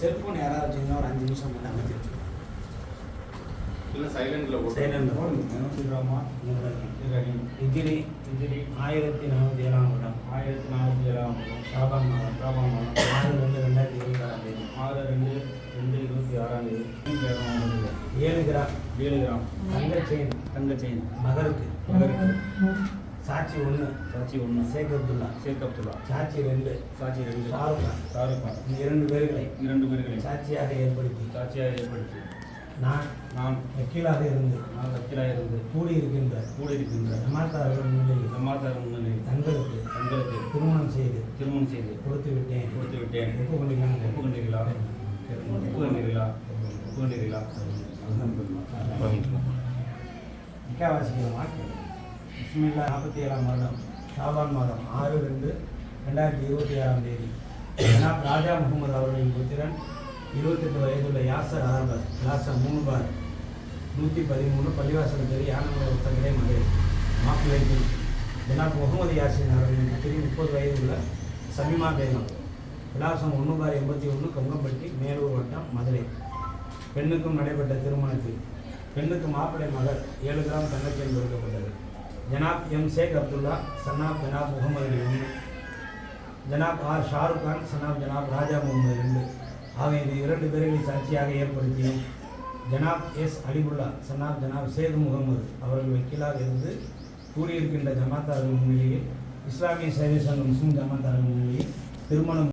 Cellphone யாராவது வச்சிங்கன்னா ஒரு அஞ்சு நிமிஷம் மட்டும் அமைச்சு வச்சுக்கோங்க இல்லை சைலண்டில் போட்டு. சைலண்ட் நூற்றி கிராமா இப்ராஹிம் இஜிரி இஜிரி ஆயிரத்தி நானூற்றி ஏழாம் வருடம் ஆயிரத்தி நானூற்றி ஏழாம் வருடம் ஷாபான் மாதம் ராபாம் மாதம். ஆறு ரெண்டு ரெண்டாயிரத்தி இருபத்தி ஆறாம் தேதி. ஆறு ரெண்டு ரெண்டு இருபத்தி ஆறாம் தேதி. ஏழு கிராம். ஏழு கிராம். தங்க செயின். தங்க செயின். மகருக்கு. மகருக்கு. சாட்சி ஒன்று சாட்சி ஒன்று ஷேக் அப்துல்லா ஷேக் அப்துல்லா சாட்சி ரெண்டு சாட்சி ரெண்டு ஷாருக் கான் ஷாருக் கான் இந்த இரண்டு பேர்களை இரண்டு பேர்களை சாட்சியாக ஏற்படுத்தி சாட்சியாக ஏற்படுத்தி நான் நான் வக்கீலாக இருந்து நான் வக்கீலாக இருந்து கூடியிருக்கின்ற கூடியிருக்கின்ற ஜமாத்தார்கள் முன்னிலையில் சமாதார முன்னிலையில் தங்களுக்கு தங்களுக்கு திருமணம் செய்து திருமணம் செய்து கொடுத்து விட்டேன் கொடுத்து விட்டேன் ஒப்புக்கொண்டிருக்காங்க ஒப்புக்கொண்டீர்களா ஒப்புக்கொண்டீர்களா ஒப்புக்கொண்டீர்களா நிக்காவாசிக்கிறோமா பிஸ்மில்லா நாற்பத்தி ஏழாம் வருடம் ஷாபான் மாதம் ஆறு ரெண்டு ரெண்டாயிரத்தி இருபத்தி ஏழாம் தேதி. ஜனாப் ராஜா முகமது அவர்களின் புத்திரன் இருபத்தெட்டு வயதுள்ள யாசர் அகமது யாசர் மூணு பார் நூற்றி பதிமூணு பள்ளிவாசல் தெரிய ஆனந்த ஒத்தகடை மதுரை மாப்பிள்ளைக்கு ஜனாப் முகமது யாசின் அவர்களின் புத்திரி முப்பது வயதுள்ள சமிமா பேகம். விலாசம் ஒன்று பார் எண்பத்தி ஒன்று கங்கம்பட்டி மேலூர் வட்டம் மதுரை. பெண்ணுக்கும் நடைபெற்ற திருமணத்தில் பெண்ணுக்கு மாப்பிள்ளை மகள் ஏழு கிராம் தங்கச்சேன் கொடுக்கப்பட்டது. ஜனாப் எம் ஷேக் அப்துல்லா சன்னாப் ஜனாப் முகமது அலி ஒன்று ஜனாப் ஆர் ஷாருக் கான் சன்னாப் ஜனாப் ராஜா முகமது ரெண்டு. ஆகிய இந்த இரண்டு பேர்களை சாட்சியாக ஏற்படுத்தியும் ஜனாப் எஸ் அலிபுல்லா சன்னாப் ஜனாப் சேது முகமது அவர்கள் வக்கீலாக இருந்து கூடியிருக்கின்ற ஜமாத்தார்கள் முன்னிலையில் இஸ்லாமிய சேவை சங்கம் முஸ்லிம் ஜமாத்தார்கள் முன்னிலையில் திருமணம்